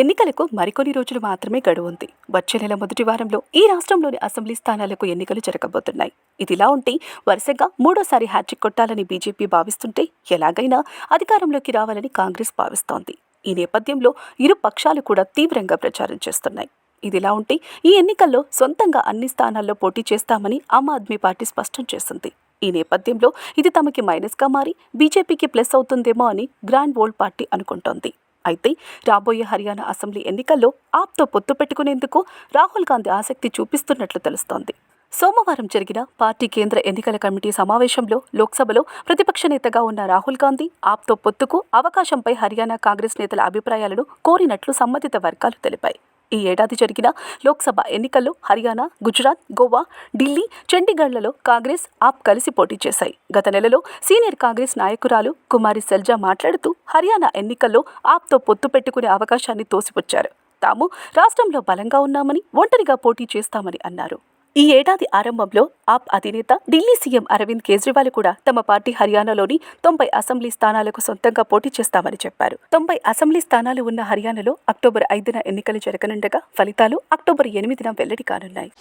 ఎన్నికలకు మరికొన్ని రోజులు మాత్రమే గడువుంది వచ్చే నెల మొదటి వారంలో ఈ రాష్ట్రంలోని అసెంబ్లీ స్థానాలకు ఎన్నికలు జరగబోతున్నాయి. ఇదిలా ఉంటే వరుసగా మూడోసారి హ్యాట్రిక్ కొట్టాలని బీజేపీ భావిస్తుంటే ఎలాగైనా అధికారంలోకి రావాలని కాంగ్రెస్ భావిస్తోంది. ఈ నేపథ్యంలో ఇరు పక్షాలు కూడా తీవ్రంగా ప్రచారం చేస్తున్నాయి. ఇదిలా ఉంటే ఈ ఎన్నికల్లో సొంతంగా అన్ని స్థానాల్లో పోటీ చేస్తామని ఆమ్ ఆద్మీ పార్టీ స్పష్టం చేసింది. ఈ నేపథ్యంలో ఇది తమకి మైనస్గా మారి బీజేపీకి ప్లస్ అవుతుందేమో అని గ్రాండ్ వోల్డ్ పార్టీ అనుకుంటోంది. అయితే రాబోయే హర్యానా అసెంబ్లీ ఎన్నికల్లో ఆప్తో పొత్తు పెట్టుకునేందుకు రాహుల్ గాంధీ ఆసక్తి చూపిస్తున్నట్లు తెలుస్తోంది. సోమవారం జరిగిన పార్టీ కేంద్ర ఎన్నికల కమిటీ సమావేశంలో లోక్సభలో ప్రతిపక్ష నేతగా ఉన్న రాహుల్ గాంధీ ఆప్తో పొత్తుకు అవకాశంపై హర్యానా కాంగ్రెస్ నేతల అభిప్రాయాలను కోరినట్లు సంబంధిత వర్గాలు తెలిపాయి. ఈ ఏడాది జరిగిన లోక్సభ ఎన్నికల్లో హర్యానా గుజరాత్ గోవా ఢిల్లీ చండీగఢ్లలో కాంగ్రెస్ ఆప్ కలిసి పోటీ చేశాయి. గత నెలలో సీనియర్ కాంగ్రెస్ నాయకురాలు కుమారి సెల్జా మాట్లాడుతూ హర్యానా ఎన్నికల్లో ఆప్తో పొత్తు పెట్టుకునే అవకాశాన్ని తోసిపుచ్చారు. తాము రాష్ట్రంలో బలంగా ఉన్నామని ఒంటరిగా పోటీ చేస్తామని అన్నారు. ఈ ఏడాది ఆరంభంలో ఆప్ అధినేత ఢిల్లీ సీఎం అరవింద్ కేజ్రీవాల్ కూడా తమ పార్టీ హర్యానాలోని తొంభై అసెంబ్లీ స్థానాలకు సొంతంగా పోటీ చేస్తామని చెప్పారు. తొంభై అసెంబ్లీ స్థానాలు ఉన్న హర్యానాలో అక్టోబర్ ఐదున ఎన్నికలు జరగనుండగా ఫలితాలు అక్టోబర్ ఎనిమిదిన వెల్లడి కానున్నాయి.